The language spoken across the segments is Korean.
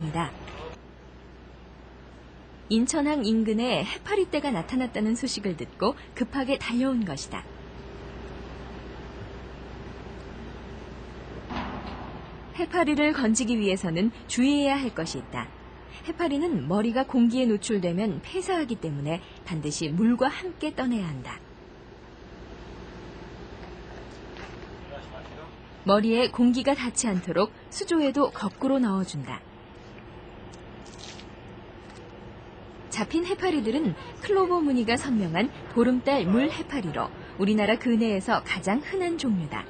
입니다. 인천항 인근에 해파리떼가 나타났다는 소식을 듣고 급하게 달려온 것이다. 해파리를 건지기 위해서는 주의해야 할 것이 있다. 해파리는 머리가 공기에 노출되면 폐사하기 때문에 반드시 물과 함께 떠내야 한다. 머리에 공기가 닿지 않도록 수조에도 거꾸로 넣어준다. 잡힌 해파리들은 클로버 무늬가 선명한 보름달 물 해파리로 우리나라 근해에서 가장 흔한 종류다.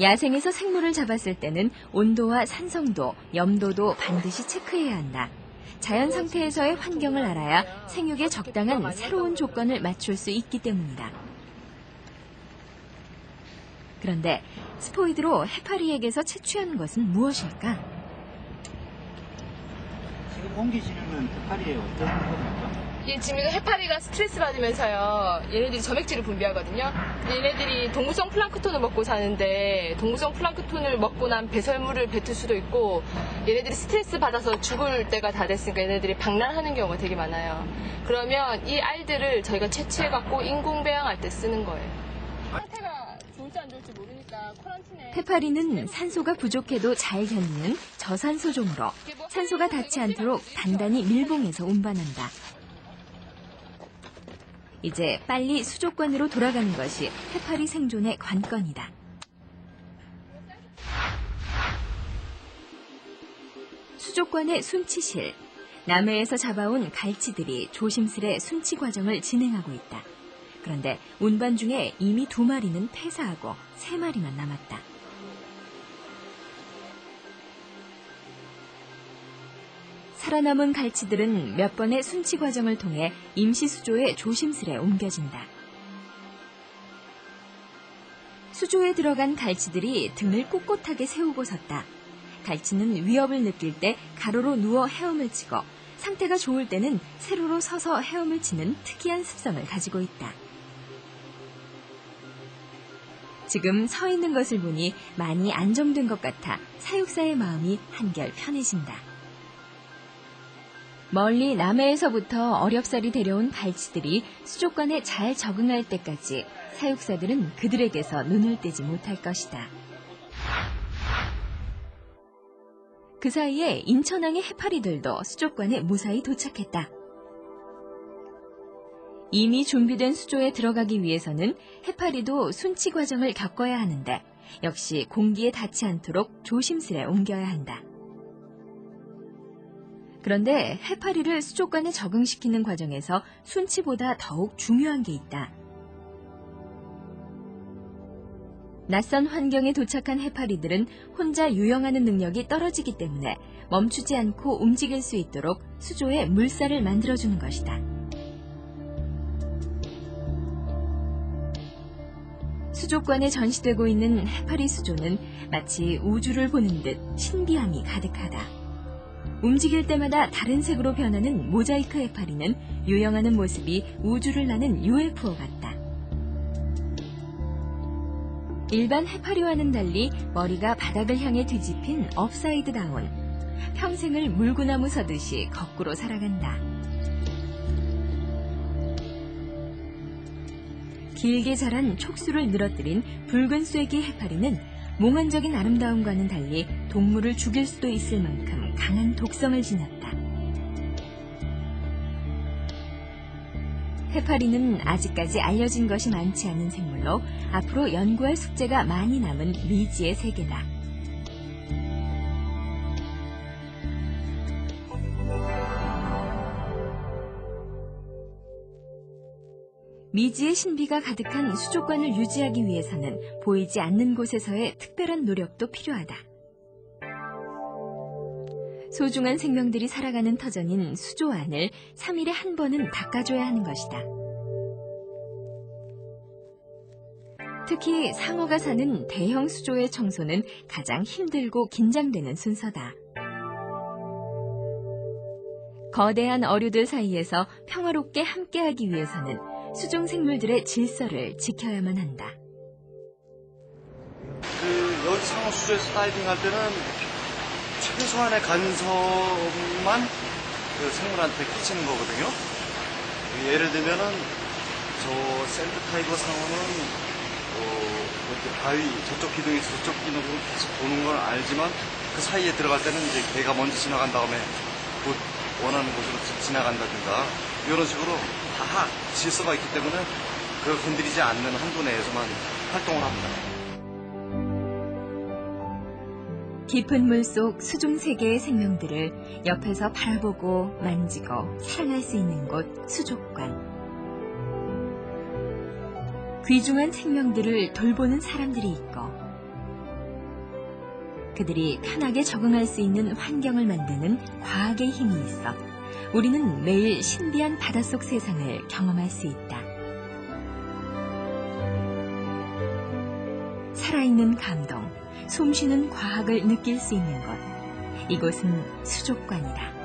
야생에서 생물을 잡았을 때는 온도와 산성도, 염도도 반드시 체크해야 한다. 자연 상태에서의 환경을 알아야 생육에 적당한 새로운 조건을 맞출 수 있기 때문이다. 그런데 스포이드로 해파리에게서 채취한 것은 무엇일까? 옮기시는 해파리에 어떤 겁니까? 이 지금 이거 해파리가 스트레스 받으면서요. 얘네들이 점액질을 분비하거든요. 얘네들이 동물성 플랑크톤을 먹고 사는데 동물성 플랑크톤을 먹고 난 배설물을 뱉을 수도 있고 얘네들이 스트레스 받아서 죽을 때가 다 됐으니까 얘네들이 방란하는 경우가 되게 많아요. 그러면 이 알들을 저희가 채취해갖고 인공배양할 때 쓰는 거예요. 해파리는 산소가 부족해도 잘 견디는 저산소 종으로 산소가 닿지 않도록 단단히 밀봉해서 운반한다. 이제 빨리 수족관으로 돌아가는 것이 해파리 생존의 관건이다. 수족관의 순치실. 남해에서 잡아온 갈치들이 조심스레 순치 과정을 진행하고 있다. 그런데 운반 중에 이미 두 마리는 폐사하고 세 마리만 남았다. 살아남은 갈치들은 몇 번의 순치 과정을 통해 임시 수조에 조심스레 옮겨진다. 수조에 들어간 갈치들이 등을 꼿꼿하게 세우고 섰다. 갈치는 위협을 느낄 때 가로로 누워 헤엄을 치고 상태가 좋을 때는 세로로 서서 헤엄을 치는 특이한 습성을 가지고 있다. 지금 서 있는 것을 보니 많이 안정된 것 같아 사육사의 마음이 한결 편해진다. 멀리 남해에서부터 어렵사리 데려온 갈치들이 수족관에 잘 적응할 때까지 사육사들은 그들에게서 눈을 떼지 못할 것이다. 그 사이에 인천항의 해파리들도 수족관에 무사히 도착했다. 이미 준비된 수조에 들어가기 위해서는 해파리도 순치 과정을 겪어야 하는데 역시 공기에 닿지 않도록 조심스레 옮겨야 한다. 그런데 해파리를 수족관에 적응시키는 과정에서 순치보다 더욱 중요한 게 있다. 낯선 환경에 도착한 해파리들은 혼자 유영하는 능력이 떨어지기 때문에 멈추지 않고 움직일 수 있도록 수조에 물살을 만들어주는 것이다. 수족관에 전시되고 있는 해파리 수조는 마치 우주를 보는 듯 신비함이 가득하다. 움직일 때마다 다른 색으로 변하는 모자이크 해파리는 유영하는 모습이 우주를 나는 UFO 같다. 일반 해파리와는 달리 머리가 바닥을 향해 뒤집힌 업사이드 다운. 평생을 물구나무 서듯이 거꾸로 살아간다. 길게 자란 촉수를 늘어뜨린 붉은 쐐기 해파리는 몽환적인 아름다움과는 달리 동물을 죽일 수도 있을 만큼 강한 독성을 지녔다. 해파리는 아직까지 알려진 것이 많지 않은 생물로 앞으로 연구할 숙제가 많이 남은 미지의 세계다. 미지의 신비가 가득한 수족관을 유지하기 위해서는 보이지 않는 곳에서의 특별한 노력도 필요하다. 소중한 생명들이 살아가는 터전인 수조 안을 3일에 한 번은 닦아줘야 하는 것이다. 특히 상어가 사는 대형 수조의 청소는 가장 힘들고 긴장되는 순서다. 거대한 어류들 사이에서 평화롭게 함께하기 위해서는 수중 생물들의 질서를 지켜야만 한다. 그 상어 수조에서 다이빙 할 때는 최소한의 간섭만 그 생물한테 끼치는 거거든요. 예를 들면은 저 샌드 타이거 상어는 어, 이렇게 바위 저쪽 기둥에서 저쪽 기둥으로 계속 도는 걸 알지만 그 사이에 들어갈 때는 이제 개가 먼저 지나간 다음에 곧 원하는 곳으로 지- 지나간다든가 이런 식으로 다 질서가 있기 때문에 그걸 건드리지 않는 한도 내에서만 활동을 합니다. 깊은 물 속 수중 세계의 생명들을 옆에서 바라보고 만지고 사랑할 수 있는 곳 수족관. 귀중한 생명들을 돌보는 사람들이 있고 그들이 편하게 적응할 수 있는 환경을 만드는 과학의 힘이 있어 우리는 매일 신비한 바닷속 세상을 경험할 수 있다. 살아있는 감동, 숨쉬는 과학을 느낄 수 있는 곳. 이곳은 수족관이다.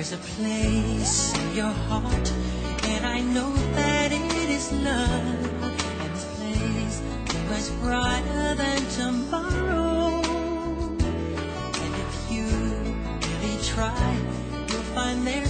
There's a place in your heart, and I know that it is love. And this place is much brighter than tomorrow. And if you really try, you'll find there's